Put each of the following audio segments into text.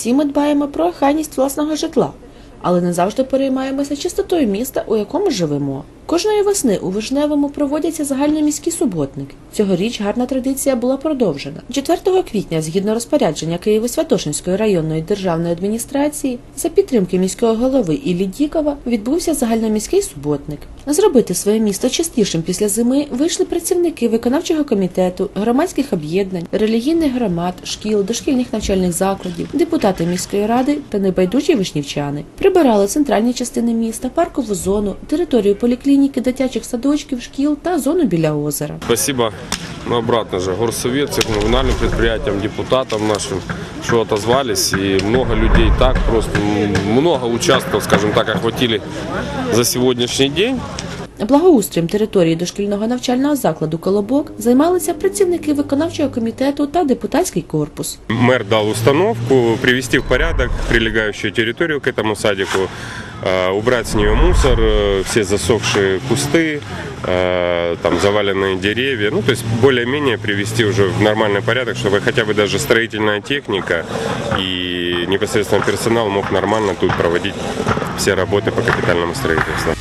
Всі ми дбаємо про охайність власного житла, але не завжди переймаємося чистотою міста, у якому живемо. Кожної весни у Вишневому проводяться загальноміські суботники. Цьогоріч гарна традиція була продовжена. 4 квітня, згідно розпорядження Києво-Святошинської районної державної адміністрації, за підтримки міського голови Іллі Дікова відбувся загальноміський суботник. Зробити своє місто чистішим після зими вийшли працівники виконавчого комітету, громадських об'єднань, релігійних громад, шкіл, дошкільних навчальних закладів, депутати міської ради та небайдужі вишнівчани. Прибирали центральні частини міста, паркову зону, територію поліклініки, дитячих садочків, шкіл та зону біля озера. Спасибо, ну, обратно же, горсовет, всем коммунальным предприятиям, депутатам нашим, что отозвались. И много людей так, просто м, много участков, скажем так, охватили за сегодняшний день. Благоустроєм території дошкільного навчального закладу Колобок займалися працівники виконавчого комітету та депутатський корпус. Мэр дал установку привести в порядок прилегающую территорию к этому садику, э, Убрать с нее мусор, э, все засохшие кусты, э, там заваленные деревья, ну то есть более-менее привести уже в нормальный порядок, чтобы хотя бы даже строительная техника и непосредственно персонал мог нормально тут проводить все работы по капитальному строительству.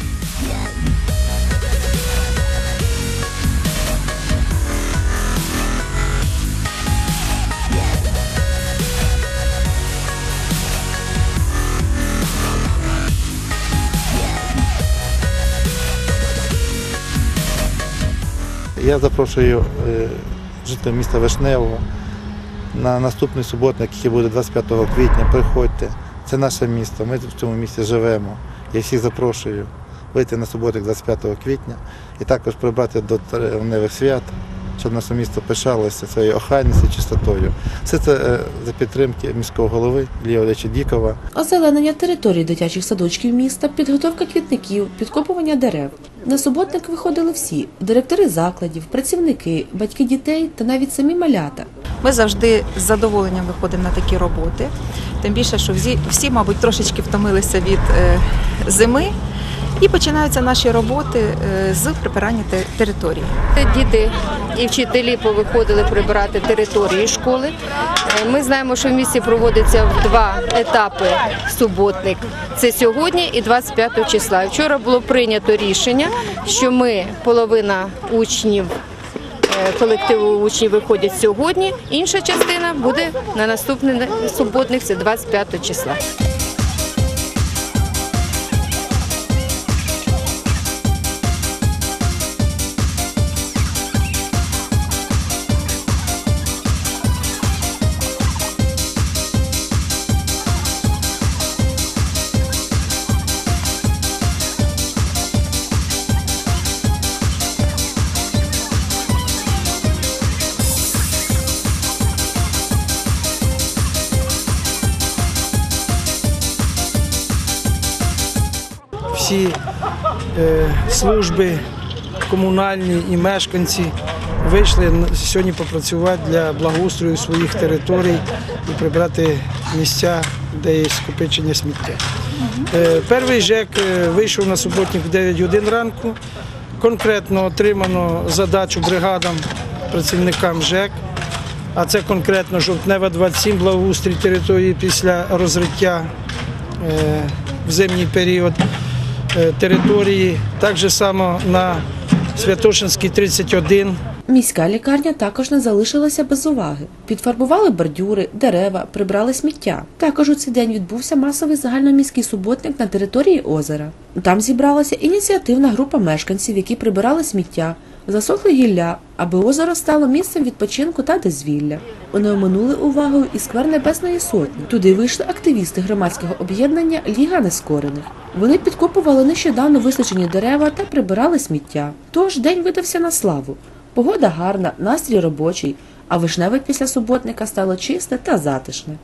Я запрошую е, жителів міста Вишневого на наступний суботник, який буде 25 квітня. Приходьте. Це наше місто. Ми в цьому місті живемо. Я всіх запрошую вийти на суботник 25 квітня і також прибрати до травневих свят, щоб наше місто пишалося своєю охайністю, чистотою. Все це е, за підтримки міського голови Лія Олеча Дікова. Озеленення території дитячих садочків міста, підготовка квітників, підкопування дерев. На суботник виходили всі директори закладів, працівники, батьки дітей та навіть самі малята. Ми завжди з задоволенням виходимо на такі роботи. Тим більше, що всі, мабуть, трошечки втомилися від е, зими. І починаються наші роботи е, з прибирання те- території. Діти і вчителі повиходили прибирати території школи. Е, Ми знаємо, що в місті проводиться в два етапи суботник. Це сьогодні і 25 числа. Вчора було прийнято рішення, що ми половина учнів. е, Колективу учнів виходять сьогодні. Інша частина буде на наступний суботник, це 25 числа. Всі е, служби комунальні і мешканці вийшли сьогодні попрацювати для благоустрою своїх територій і прибрати місця, де є скопичення сміття. Е, Перший ЖЕК е, вийшов на суботник в 9 годин ранку. Конкретно отримано задачу бригадам, працівникам ЖЕК, а це конкретно жовтнева 27 благоустрій території після розриття е, в зимній період території. Так же само на Святошинській 31 Міська лікарня також не залишилася без уваги. Підфарбували бордюри, дерева, прибрали сміття. Також у цей день відбувся масовий загальноміський суботник на території озера. Там зібралася ініціативна група мешканців, які прибирали сміття, засохли гілля, аби озеро стало місцем відпочинку та дозвілля. Вони оминули увагою і сквер Небесної Сотні. Туди вийшли активісти громадського об'єднання Ліга Нескорених. Вони підкопували нещодавно висаджені дерева та прибирали сміття. Тож день видався на славу. Погода гарна, настрій робочий, а вишневе після суботника стало чисте та затишне.